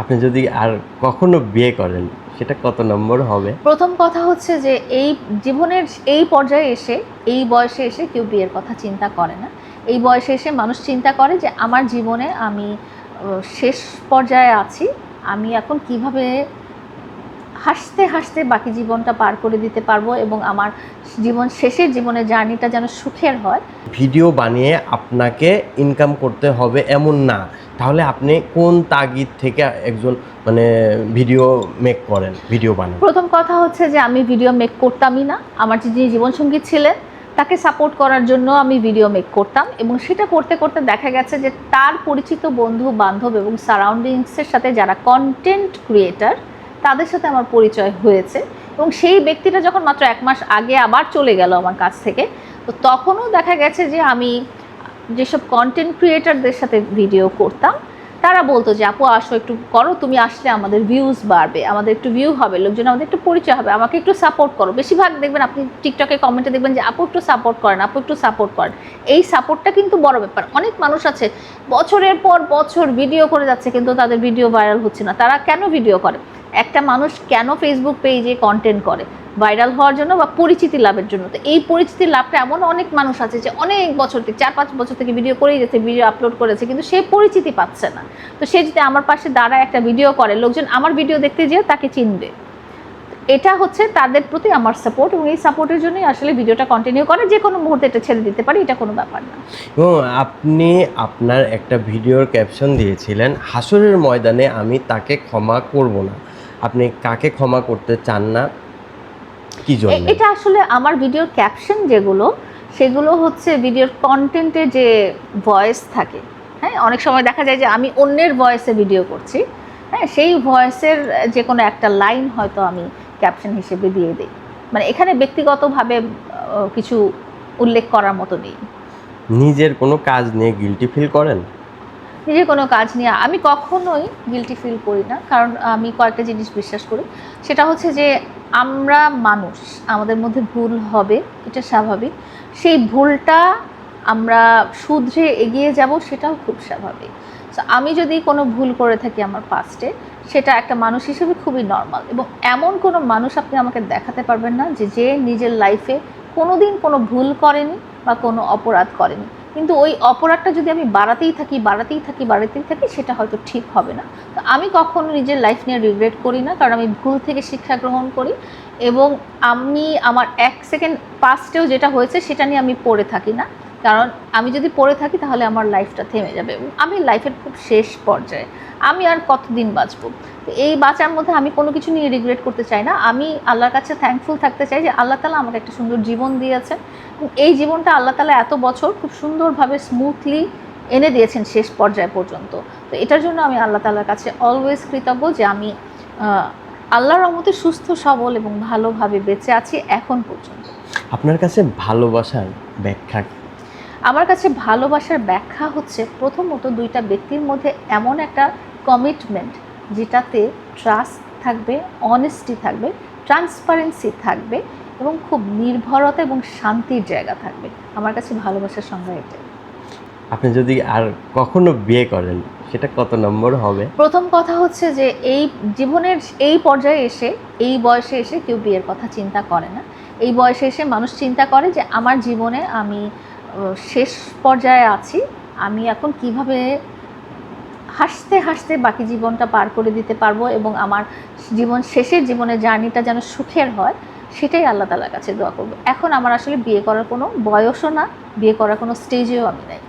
আপনি যদি আর কখনো বিয়ে করেন, সেটা কত নম্বর হবে? প্রথম কথা হচ্ছে যে, এই জীবনের এই পর্যায়ে এসে, এই বয়সে এসে কেউ বিয়ের কথা চিন্তা করে না। এই বয়সে এসে মানুষ চিন্তা করে যে, আমার জীবনে আমি শেষ পর্যায়ে আছি, আমি এখন কীভাবে হাসতে হাসতে বাকি জীবনটা পার করে দিতে পারব এবং আমার জীবন শেষের জীবনের জার্নিটা যেন সুখের হয়। ভিডিও বানিয়ে আপনাকে ইনকাম করতে হবে এমন না। তাহলে আপনি কোন তাগিদ থেকে একজন মানে ভিডিও মেক করেন ভিডিও বানান? প্রথম কথা হচ্ছে যে আমি ভিডিও মেক করতামই না। আমার যে যিনি জীবনসঙ্গী ছিলেন তাকে সাপোর্ট করার জন্য আমি ভিডিও মেক করতাম এবং সেটা করতে করতে দেখা গেছে যে তার পরিচিত বন্ধু বান্ধব এবং সারাউন্ডিংসের সাথে যারা কন্টেন্ট ক্রিয়েটার তাদের সাথে আমার পরিচয় হয়েছে এবং সেই ব্যক্তিটা যখন মাত্র এক মাস আগে আবার চলে গেল আমার কাছ থেকে, তো তখনও দেখা গেছে যে আমি যেসব কন্টেন্ট ক্রিয়েটারদের সাথে ভিডিও করতাম, তারা বলতো যে, আপু, আসো একটু করো, তুমি আসলে আমাদের ভিউজ বাড়বে, আমাদের একটু ভিউ হবে, লোকজন আমাদের একটু পরিচয় হবে, আমাকে একটু সাপোর্ট করো। বেশিরভাগ দেখবেন আপনি টিকটকে কমেন্টে দেখবেন যে, আপু, একটু সাপোর্ট করেন, আপু, একটু সাপোর্ট করেন। এই সাপোর্টটা কিন্তু বড় ব্যাপার। অনেক মানুষ আছে, বছরের পর বছর ভিডিও করে যাচ্ছে, কিন্তু তাদের ভিডিও ভাইরাল হচ্ছে না। তারা কেন ভিডিও করে? একটা মানুষ কেন ফেসবুক পেজে কন্টেন্ট করে? ভাইরাল হওয়ার জন্য বা পরিচিতি লাভের জন্য? তো এই পরিচিতি লাভটা এমন অনেক মানুষ আছে যে অনেক বছর থেকে, চার পাঁচ বছর থেকে ভিডিও করেই যাচ্ছে ভিডিও আপলোড করেছে, কিন্তু সে পরিচিতি পাচ্ছে না। তো সে যদি আমার পাশে দাঁড়ায় একটা ভিডিও করে, লোকজন আমার ভিডিও দেখতে যেয়ে তাকে চিনবে। এটা হচ্ছে তাদের প্রতি আমার সাপোর্ট এবং এই সাপোর্টের জন্যই আসলে ভিডিওটা কন্টিনিউ করে। যে কোনো মুহূর্তে এটা ছেড়ে দিতে পারি, এটা কোনো ব্যাপার না। এবং আপনি আপনার একটা ভিডিওর ক্যাপশন দিয়েছিলেন, হাসরের ময়দানে আমি তাকে ক্ষমা করব না। আপনি কাকে ক্ষমা করতে চান না? কি জন্য? এটা আসলে আমার ভিডিওর ক্যাপশন যেগুলো সেগুলো হচ্ছে ভিডিওর কন্টেন্টে যে ভয়েস থাকে। হ্যাঁ অনেক সময় দেখা যায় যে আমি অন্যের ভয়েসে ভিডিও করছি। হ্যাঁ সেই ভয়েসের যে কোনো একটা লাইন হয়তো আমি ক্যাপশন হিসেবে দিয়ে দিই। মানে এখানে ব্যক্তিগতভাবে কিছু উল্লেখ করার মতো নেই। নিজের কোনো কাজ নিয়ে গিলটি ফিল করেন? নিজের কোনো কাজ নিয়ে আমি কখনোই গিলটি ফিল করি না কারণ আমি কয়েকটা জিনিস বিশ্বাস করি। সেটা হচ্ছে যে আমরা মানুষ আমাদের মধ্যে ভুল হবে এটা স্বাভাবিক। সেই ভুলটা আমরা শুধরে এগিয়ে যাব সেটাও খুব স্বাভাবিক। So, আমি যদি কোনো ভুল করে থাকি আমার পাস্টে সেটা একটা মানুষ হিসেবে খুবই নর্মাল এবং এমন কোনো মানুষ আপনি আমাকে দেখাতে পারবেন না যে যে নিজের লাইফে কোনো দিন কোনো ভুল করেনি বা কোনো অপরাধ করেনি। কিন্তু ওই অপরাধটা যদি আমি বাড়াতেই থাকি বাড়াতেই থাকি বাড়াতেই থাকি, সেটা হয়তো ঠিক হবে না। তো আমি কখনো নিজের লাইফ নিয়ে রিগ্রেট করি না, কারণ আমি ভুল থেকে শিক্ষা গ্রহণ করি এবং আমি আমার এক সেকেন্ড পাস্টেও যেটা হয়েছে, সেটা নিয়ে আমি পড়ে থাকি না। কারণ আমি যদি পড়ে থাকি তাহলে আমার লাইফটা থেমে যাবে। আমি লাইফের খুব শেষ পর্যায়ে। আমি আর কতদিন বাঁচব? তো এই বাঁচার মধ্যে আমি কোনো কিছু নিয়ে রিগ্রেট করতে চাই না। আমি আল্লাহর কাছে থ্যাঙ্কফুল থাকতে চাই যে আল্লাহ তালা আমাকে একটা সুন্দর জীবন দিয়েছে। এবং এই জীবনটা আল্লাহ তালা এত বছর খুব সুন্দরভাবে স্মুথলি এনে দিয়েছেন শেষ পর্যায় পর্যন্ত। তো এটার জন্য আমি আল্লাহ তালার কাছে অলওয়েজ কৃতজ্ঞ যে আমি আল্লাহর রহমতে সুস্থ, সবল এবং ভালোভাবে বেঁচে আছি এখন পর্যন্ত। আপনার কাছে ভালোবাসার ব্যাখ্যা? আমার কাছে ভালোবাসার ব্যাখ্যা হচ্ছে প্রথমত দুইটা ব্যক্তির মধ্যে এমন একটা কমিটমেন্ট যেটাতে ট্রাস্ট থাকবে অনেস্টি থাকবে ট্রান্সপারেন্সি থাকবে এবং খুব নির্ভরতা এবং শান্তির জায়গা থাকবে। আমার কাছে ভালোবাসার সংজ্ঞা এটাই। আপনি যদি আর কখনো বিয়ে করেন সেটা কত নম্বর হবে? প্রথম কথা হচ্ছে যে এই জীবনের এই পর্যায়ে এসে এই বয়সে এসে কেউ বিয়ের কথা চিন্তা করে না। এই বয়সে এসে মানুষ চিন্তা করে যে আমার জীবনে আমি শেষ পর্যায়ে আছি। আমি এখন কীভাবে হাসতে হাসতে বাকি জীবনটা পার করে দিতে পারব এবং আমার জীবন শেষের জীবনের জার্নিটা যেন সুখের হয়, সেটাই আল্লাহ তালার কাছে দোয়া করব। এখন আমার আসলে বিয়ে করার কোনো বয়সও না, বিয়ে করার কোনো স্টেজেও আমি নাই।